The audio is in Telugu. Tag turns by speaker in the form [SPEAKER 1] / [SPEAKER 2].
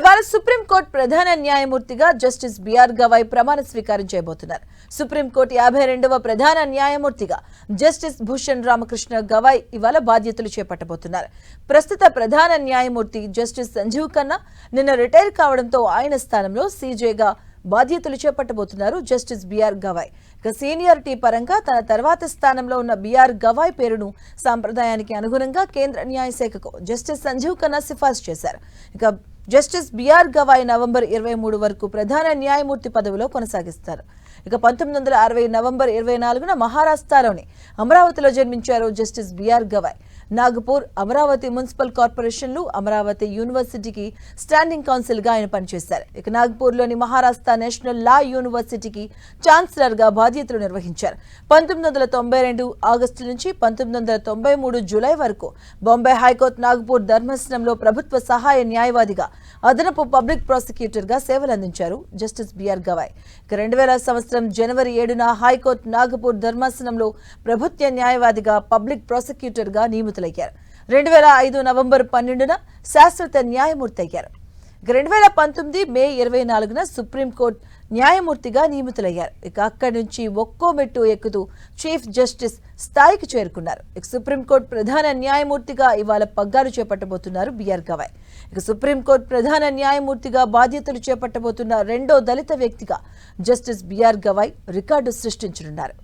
[SPEAKER 1] ఇవాళ సుప్రీంకోర్టు ప్రధాన న్యాయమూర్తిగా జస్టిస్ బిఆర్ గవాయ్ ప్రమాణ స్వీకారం చేయబోతున్నారు. సుప్రీంకోర్టు యాభై రెండవ ప్రధాన న్యాయమూర్తిగా జస్టిస్ భూషణ్ రామకృష్ణ గవాయ్ ఇవాళ బాధ్యతలు చేపట్టబోతున్నారు. ప్రస్తుత ప్రధాన న్యాయమూర్తి జస్టిస్ సంజీవ్ ఖన్నా నిన్న రిటైర్ కావడంతో ఆయన స్థానంలో సీజేగా బాధ్యతలు చేపట్టబోతున్నారు జస్టిస్ బిఆర్ గవాయ్. ఇక సీనియారిటీ పరంగా తన తర్వాత స్థానంలో ఉన్న బిఆర్ గవాయ్ పేరును సాంప్రదాయానికి అనుగుణంగా కేంద్ర న్యాయశాఖకు జస్టిస్ సంజీవ్ ఖన్నా సిఫార్సు చేశారు. ఇక జస్టిస్ బిఆర్ గవాయ్ నవంబర్ ఇరవై మూడు వరకు ప్రధాన న్యాయమూర్తి పదవిలో కొనసాగిస్తారు. ఇక పంతొమ్మిది వందల అరవై నవంబర్ ఇరవై నాలుగున మహారాష్ట్రలోని అమరావతిలో జన్మించారు justice B R Gavai. Nagpur Amaravati municipal కార్పొరేషన్లు అమరావతి యూనివర్సిటీకి స్టాండింగ్ కౌన్సిల్గా ఆయన పనిచేశారు. ఇక నాగ్పూర్లోని మహారాష్ట్ర నేషనల్ లా యూనివర్సిటీకి ఛాన్సలర్గా బాధ్యతలు నిర్వహించారు. పంతొమ్మిది వందల తొంభై రెండు ఆగస్టు నుంచి పంతొమ్మిది వందల తొంభై మూడు జూలై వరకు బొంబాయి హైకోర్టు నాగపూర్ ధర్మాసనంలో ప్రభుత్వ సహాయ న్యాయవాదిగా అదనపు పబ్లిక్ ప్రాసిక్యూటర్గా సేవలందించారు జస్టిస్ బిఆర్ గవాయ్. ఇక రెండు వేల సంవత్సరం జనవరి ఏడున హైకోర్టు నాగపూర్ ధర్మాసనంలో ప్రభుత్వ న్యాయవాదిగా పబ్లిక్ ప్రాసిక్యూటర్గా నియమితులయ్యారు. రెండు వేల ఐదు నవంబర్ పన్నెండున శాశ్వత న్యాయమూర్తి అయ్యారు రెండు వేల పంతొమ్మిది మే ఇరవై నాలుగున సుప్రీంకోర్టు న్యాయమూర్తిగా నియమితులయ్యారు. ఇక అక్కడి నుంచి ఒక్కో మెట్టు ఎక్కుతూ చీఫ్ జస్టిస్ స్థాయికి చేరుకున్నారు. ఇక సుప్రీంకోర్టు ప్రధాన న్యాయమూర్తిగా ఇవాళ పగ్గాలు చేపట్టబోతున్నారు బిఆర్ గవాయ్. ఇక సుప్రీంకోర్టు ప్రధాన న్యాయమూర్తిగా బాధ్యతలు చేపట్టబోతున్న రెండో దళిత వ్యక్తిగా justice B R Gavai record సృష్టించనున్నారు.